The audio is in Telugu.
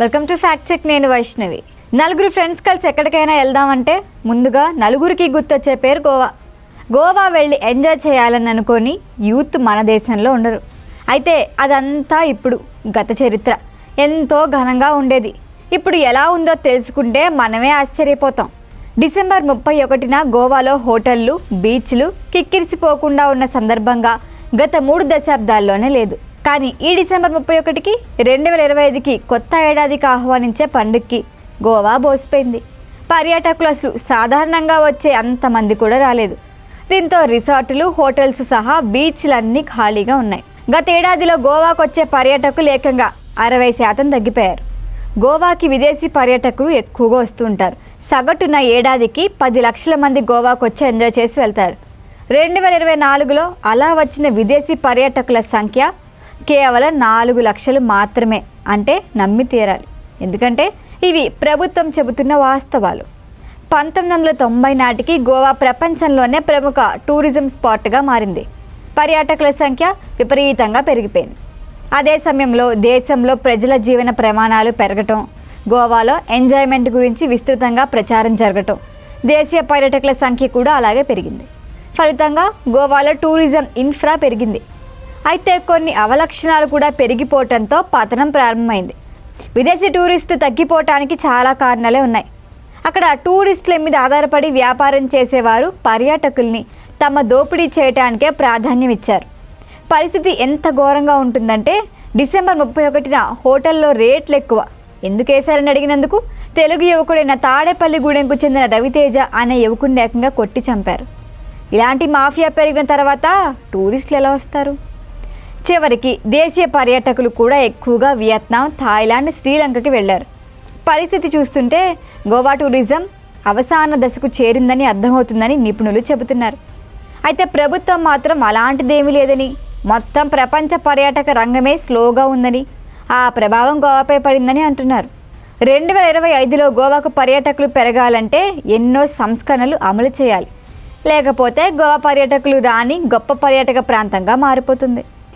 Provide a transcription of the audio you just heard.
వెల్కమ్ టు ఫ్యాక్ట్ చెక్ నేను వైష్ణవి. నలుగురు ఫ్రెండ్స్ కలిసి ఎక్కడికైనా వెళ్దామంటే ముందుగా నలుగురికి గుర్తొచ్చే పేరు గోవా. గోవా వెళ్ళి ఎంజాయ్ చేయాలని అనుకొని యూత్ మన దేశంలో ఉండరు. అయితే అదంతా ఇప్పుడు గత చరిత్ర. ఎంతో ఘనంగా ఉండేది. ఇప్పుడు ఎలా ఉందో తెలుసుకుంటే మనమే ఆశ్చర్యపోతాం. డిసెంబర్ ముప్పై ఒకటిన గోవాలో హోటళ్ళు బీచ్లు కిక్కిరిసిపోకుండా ఉన్న సందర్భంగా గత మూడు దశాబ్దాల్లోనే లేదు. కానీ ఈ డిసెంబర్ ముప్పై ఒకటికి రెండు వేల ఇరవై ఐదుకి కొత్త ఏడాదికి ఆహ్వానించే పండుగకి గోవా బోసిపోయింది. పర్యాటకులు అసలు సాధారణంగా వచ్చే అంతమంది కూడా రాలేదు. దీంతో రిసార్టులు హోటల్స్ సహా బీచ్లన్నీ ఖాళీగా ఉన్నాయి. గతేడాదిలో గోవాకు వచ్చే పర్యాటకులు ఏకంగా అరవై శాతం తగ్గిపోయారు. గోవాకి విదేశీ పర్యాటకులు ఎక్కువగా వస్తూ ఉంటారు. సగటున ఏడాదికి పది లక్షల మంది గోవాకు వచ్చి ఎంజాయ్ చేసి వెళ్తారు. రెండు వేల ఇరవై నాలుగులో అలా వచ్చిన విదేశీ పర్యాటకుల సంఖ్య కేవలం నాలుగు లక్షలు మాత్రమే అంటే నమ్మి తీరాలి. ఎందుకంటే ఇవి ప్రభుత్వం చెబుతున్న వాస్తవాలు. పంతొమ్మిది వందల తొంభై నాటికి గోవా ప్రపంచంలోనే ప్రముఖ టూరిజం స్పాట్గా మారింది. పర్యాటకుల సంఖ్య విపరీతంగా పెరిగిపోయింది. అదే సమయంలో దేశంలో ప్రజల జీవన ప్రమాణాలు పెరగటం గోవాలో ఎంజాయ్మెంట్ గురించి విస్తృతంగా ప్రచారం జరగటం దేశీయ పర్యాటకుల సంఖ్య కూడా అలాగే పెరిగింది. ఫలితంగా గోవాలో టూరిజం ఇన్ఫ్రా పెరిగింది. అయితే కొన్ని అవలక్షణాలు కూడా పెరిగిపోవటంతో పతనం ప్రారంభమైంది. విదేశీ టూరిస్టు తగ్గిపోవటానికి చాలా కారణాలే ఉన్నాయి. అక్కడ టూరిస్టుల మీద ఆధారపడి వ్యాపారం చేసేవారు పర్యాటకుల్ని తమ దోపిడీ చేయటానికే ప్రాధాన్యం ఇచ్చారు పరిస్థితి ఎంత ఘోరంగా ఉంటుందంటే డిసెంబర్ ముప్పై ఒకటిన హోటల్లో రేట్లు ఎక్కువ. ఎందుకు వేశారని అడిగినందుకు తెలుగు యువకుడైన తాడేపల్లిగూడెంకు చెందిన రవితేజ అనే యువకుడిని ఏకంగా కొట్టి చంపారు. ఇలాంటి మాఫియా పెరిగిన తర్వాత టూరిస్టులు ఎలా వస్తారు? చివరికి దేశీయ పర్యాటకులు కూడా ఎక్కువగా వియత్నాం థాయిలాండ్ శ్రీలంకకి వెళ్ళారు. పరిస్థితి చూస్తుంటే గోవా టూరిజం అవసాన దశకు చేరిందని అర్థమవుతుందని నిపుణులు చెబుతున్నారు. అయితే ప్రభుత్వం మాత్రం అలాంటిదేమీ లేదని మొత్తం ప్రపంచ పర్యాటక రంగమే స్లోగా ఉందని ఆ ప్రభావం గోవాపై పడిందని అంటున్నారు. రెండు వేల ఇరవై ఐదులో గోవాకు పర్యాటకులు పెరగాలంటే ఎన్నో సంస్కరణలు అమలు చేయాలి. లేకపోతే గోవా పర్యాటకులు రాని గొప్ప పర్యాటక ప్రాంతంగా మారిపోతుంది.